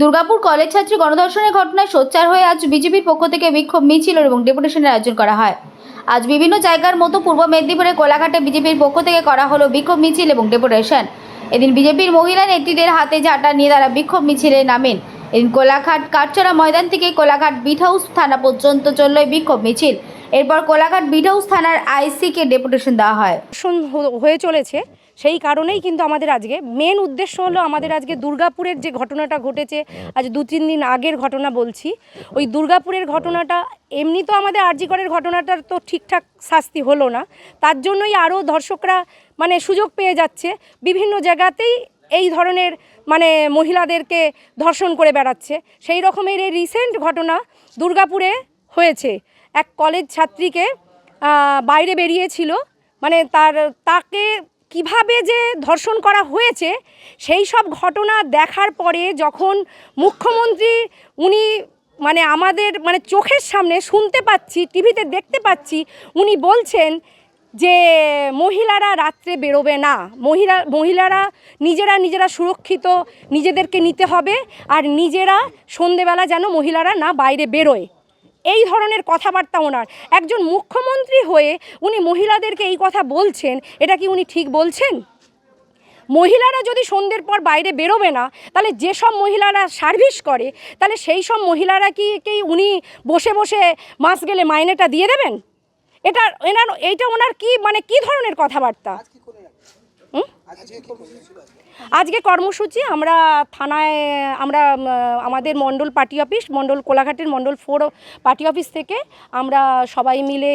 Durgapur college ছাত্রী গণধর্ষণের ঘটনায় সোচ্চার হয়ে আজ বিজেপির পক্ষ থেকে বিক্ষোভ মিছিল এবং ডেপুটেশনের আয়োজন করা হয়। আজ বিভিন্ন জায়গার মতো পূর্ব মেদিনীপুরের কোলাঘাটে বিজেপির পক্ষ থেকে করা হলো বিক্ষোভ মিছিল এবং ডেপুটেশন। এদিন বিজেপির মহিলা নেত্রীদের হাতে ঝাঁটা নিয়ে তারা বিক্ষোভ মিছিলে নামেন। এদিন কোলাঘাট কাটচড়া ময়দান থেকে কোলাঘাট বিট হাউস থানা পর্যন্ত চলল বিক্ষোভ মিছিল। এরপর কোলাঘাট বিট হাউস থানার আইসিকে ডেপুটেশন দেওয়া হয়। হয়ে চলেছে। সেই কারণেই কিন্তু আমাদের আজকে মেন উদ্দেশ্য হলো আমাদের আজকে দুর্গাপুরের যে ঘটনাটা ঘটেছে, আজ দু, তিন দিন আগের ঘটনা বলছি। ওই দুর্গাপুরের ঘটনাটা এমনি তো আমাদের আরজিকরের ঘটনাটার তো ঠিকঠাক শাস্তি হলো না। তার জন্যই আরও দর্শকরা মানে সুযোগ পেয়ে যাচ্ছে। বিভিন্ন জায়গাতেই এই ধরনের মানে মহিলাদেরকে ধর্ষণ করে বেড়াচ্ছে। সেই রকমের এই রিসেন্ট ঘটনা দুর্গাপুরে হয়েছে। এক কলেজ ছাত্রীকে বাইরে বেরিয়েছিল। মানে তার, তাকে কীভাবে যে ধর্ষণ করা হয়েছে, সেই সব ঘটনা দেখার পরে যখন মুখ্যমন্ত্রী, উনি মানে আমাদের মানে চোখের সামনে শুনতে পাচ্ছি, টিভিতে দেখতে পাচ্ছি, উনি বলছেন যে মহিলারা রাত্রে বেরোবে না। মহিলা, মহিলারা নিজেরা নিজেরা সুরক্ষিত, নিজেদেরকে নিতে হবে, আর নিজেরা সন্ধেবেলা যেন মহিলারা না বাইরে বেরোয়। এই ধরনের কথাবার্তা ওনার। একজন মুখ্যমন্ত্রী হয়ে উনি মহিলাদেরকে এই কথা বলছেন, এটা কি উনি ঠিক বলছেন? মহিলারা যদি সন্ধ্যের পর বাইরে বেরোবে না, তাহলে যেসব মহিলারা সার্ভিস করে, তাহলে সেই সব মহিলারা কি কি উনি বসে বসে মাস গেলে মাইনেটা দিয়ে দেবেন? এটা এনার, এইটা ওনার কি মানে কি ধরনের কথাবার্তা? আজকে কর্মসূচি, আমরা থানায়, আমরা আমাদের মণ্ডল পার্টি অফিস, মণ্ডল কোলাঘাটের মণ্ডল ফোর পার্টি অফিস থেকে আমরা সবাই মিলে